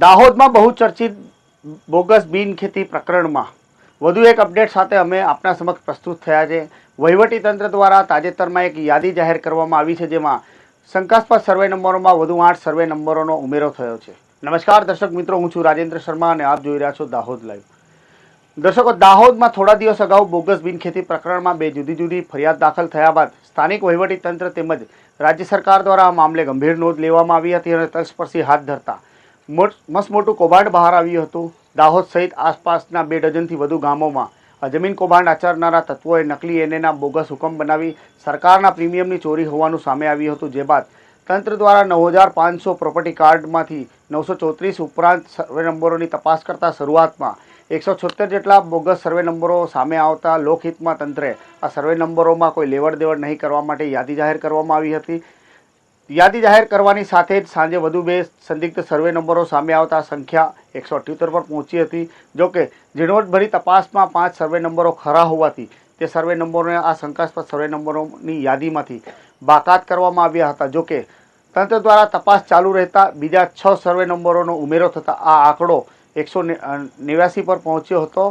દાહોદમાં બહુ ચર્ચિત બોગસ બિનખેતી પ્રકરણમાં વધુ એક અપડેટ સાથે અમે આપના સમક્ષ પ્રસ્તુત થયા છે. વહીવટી તંત્ર દ્વારા તાજેતરમાં એક યાદી જાહેર કરવામાં આવી છે જેમાં શંકાસ્પદ સર્વે નંબરોમાં વધુ આઠ સર્વે નંબરોનો ઉમેરો થયો છે. નમસ્કાર દર્શક મિત્રો, હું છું રાજેન્દ્ર શર્મા અને આપ જોઈ રહ્યા છો દાહોદ લાઈવ. દર્શકો, દાહોદમાં થોડા દિવસ અગાઉ બોગસ બિનખેતી પ્રકરણમાં બે જુદી જુદી ફરિયાદ દાખલ થયા બાદ સ્થાનિક વહીવટી તંત્ર તેમજ રાજ્ય સરકાર દ્વારા આ મામલે ગંભીર નોંધ લેવામાં આવી હતી અને તલસ્પર્શી હાથ ધરતા મોટ- મોટું કૌભાંડ બહાર આવ્યું હતું. દાહોદ સહિત આસપાસના બે ડઝનથી વધુ ગામોમાં. જમીન કૌભાંડ આચરનારા તત્વોએ નકલી એનએના બોગસ હુકમ બનાવી સરકારના પ્રીમિયમની ચોરી હોવાનું સામે આવ્યું હતું. જે બાદ તંત્ર દ્વારા નવ હજાર પાંચસો પ્રોપર્ટી કાર્ડમાંથી નવસો ચોત્રીસ ઉપરાંત સર્વે નંબરોની તપાસ કરતા શરૂઆતમાં એકસો છોતેર જેટલા બોગસ સર્વે નંબરો સામે આવતા લોકહિતમાં તંત્રે આ સર્વે નંબરોમાં કોઈ લેવડ દેવડ નહીં કરવા માટે યાદી જાહેર કરવામાં આવી હતી. યાદી જાહેર કરવાની સાથે જ સાંજે વધુ બે સંદિગ્ધ સર્વે નંબરો સામે આવતા સંખ્યા એકસો અઠ્યોતેર પર પહોંચી હતી. જોકે ઝીણવટભરી તપાસમાં પાંચ સર્વે નંબરો ખરા હોવાથી તે સર્વે નંબરોને આ શંકાસ્પદ સર્વે નંબરોની યાદીમાંથી બાકાત કરવામાં આવ્યા હતા. જોકે તંત્ર દ્વારા તપાસ ચાલુ રહેતા બીજા છ સર્વે નંબરોનો ઉમેરો થતાં આ આંકડો એકસો નેવ્યાસી પર પહોંચ્યો હતો.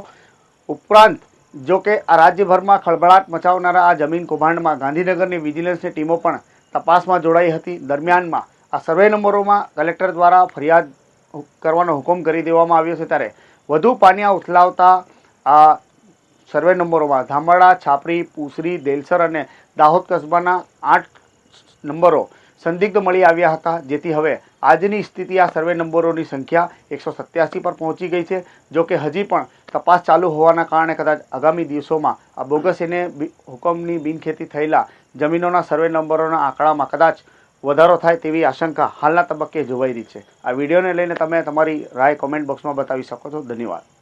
ઉપરાંત જોકે આ રાજ્યભરમાં ખળભળાટ મચાવનારા આ જમીન કૌભાંડમાં ગાંધીનગરની વિજિલન્સની ટીમો પણ તપાસમાં જોડાઈ હતી. દરમિયાનમાં આ સર્વે નંબરોમાં કલેક્ટર દ્વારા ફરિયાદ કરવાનો હુકમ કરી દેવામાં આવ્યો છે ત્યારે વધુ પાનિયા ઉથલાવતા આ સર્વે નંબરોમાં ધામડા છાપરી, પૂસરી, દેલસર અને દાહોદ કસ્બાના આઠ નંબરો સંદિગ્ધ મળી આવ્યા હતા. જેથી હવે આજની સ્થિતિ આ સર્વે નંબરોની સંખ્યા એકસો સત્યાસી પર પહોંચી ગઈ છે. જો કે હજી પણ તપાસ ચાલુ હોવાના કારણે કદાચ આગામી દિવસોમાં આ બોગસ એને હુકમની બિનખેતી થયેલા જમીનોના સર્વે નંબરોના આંકડામાં કદાચ વધારો થાય તેવી આશંકા હાલના તબક્કે જોવાઈ રહી છે. આ વિડીયોને લઈને તમે તમારી રાય કોમેન્ટ બોક્સમાં બતાવી શકો છો. ધન્યવાદ.